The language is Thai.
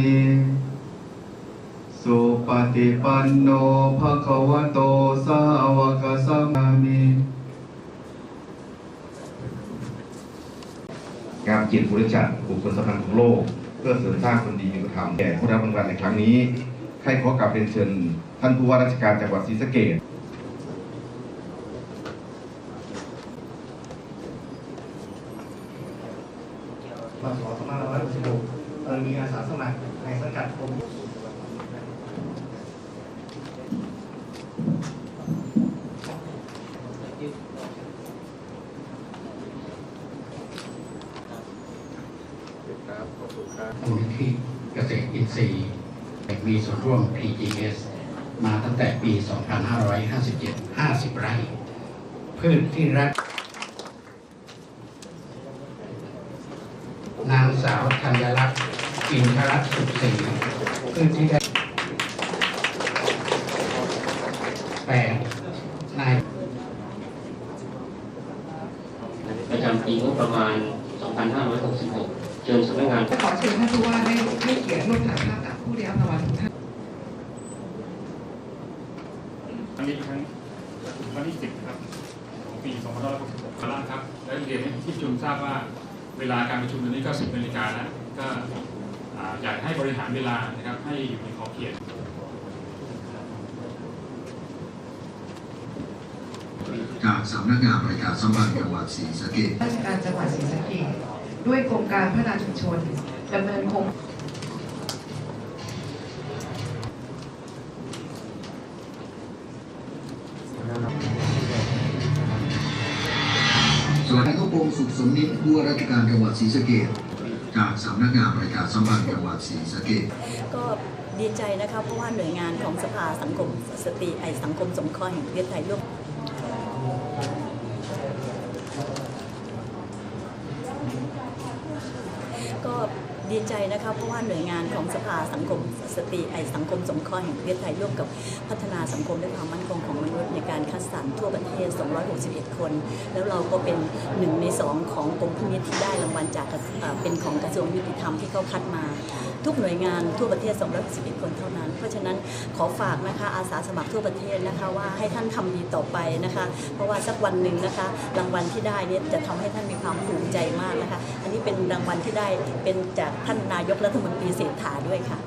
มิสุปฏิปันโนภะคะวะโตสาวกสัมมามิงานจิตบริจาคบุคคลสำคัญของโลก เพื่อเสริมสร้างคนดีมีคุณธรรมแก่ผู้รับรางวัลในครั้งนี้ ให้ขอกลับเรียนเชิญ ท่านผู้ว่าราชการจังหวัดศรีสะเกษพศ2566 เอ่อมีอาสาสมัครในสังกัดกรมมูลนิธิเกษตรอินทรีย์มีส่วนร่วม PGS มาตั้งแต่ปี 2557 50 ไร่ พืชที่รัก นาง สาวธัญลักษณ์อินทรสุขศรีพืชที่ได้แปดนายประจำปีงบประมาณ 2566เชิญสำนักงาน ขอเชิญท่านผู้ว่าได้ให้เกียรติร่วมถ่ายภาพกับผู้ได้รับรางวัลทุกท่านอันนี้ครั้งครั้งที่สิบครับของปี2566มาแล้วครับ และเรียนให้ที่ประชุมทราบว่า เวลาการประชุมตอนนี้ก็ 10นาฬิกาแล้วก็อ่าอยากให้บริหารเวลานะครับให้อยู่ในขอบเขตจากสำนักงานบริการสัมพันธ์จังหวัดศรีสะเกษราชการจังหวัดศรีสะเกษด้วยโครงการพัฒนาชุมชนดำเนินโครง ส่วนนายกพงศ์สุขสมนิตผู้ว่าราชการจังหวัดศรีสะเกดจากสำนักงานประกาสัมพันธ์จังหวัดศรีสะเกดก็ดีใจนะคะเพราะว่าหน่วยงานของสภาสังคมสตรีไอสังคมสงเคราะห์แห่งประเทศไทยร่วมก็ ดีใจนะคะเพราะว่าหน่วยงานของสภาสังคมสตรีไอสังคมสงเคราะห์แห่งประเทศไทยร่วมกับพัฒนาสังคมและความมั่นคงของมนุษย์ในการคัดสรรทั่วประเทศ 261 คน แล้วเราก็เป็นหนึ่งในสองของกรมพินิที่ได้รางวัลจากเป็นของกระทรวงยุติธรรมที่เขาคัดมาทุกหน่วยงานทั่วประเทศ261คนเท่านั้น เพราะฉะนั้นขอฝากนะคะอาสาสมัครทั่วประเทศนะคะว่าให้ท่านทำดีต่อไปนะคะ เพราะว่าสักวันหนึ่งนะคะรางวัลที่ได้เนี่ยจะทำให้ท่านมีความภูมิใจมากนะคะ อันนี้เป็นรางวัลที่ได้เป็นจากท่านนายกรัฐมนตรีเศรษฐาด้วยค่ะ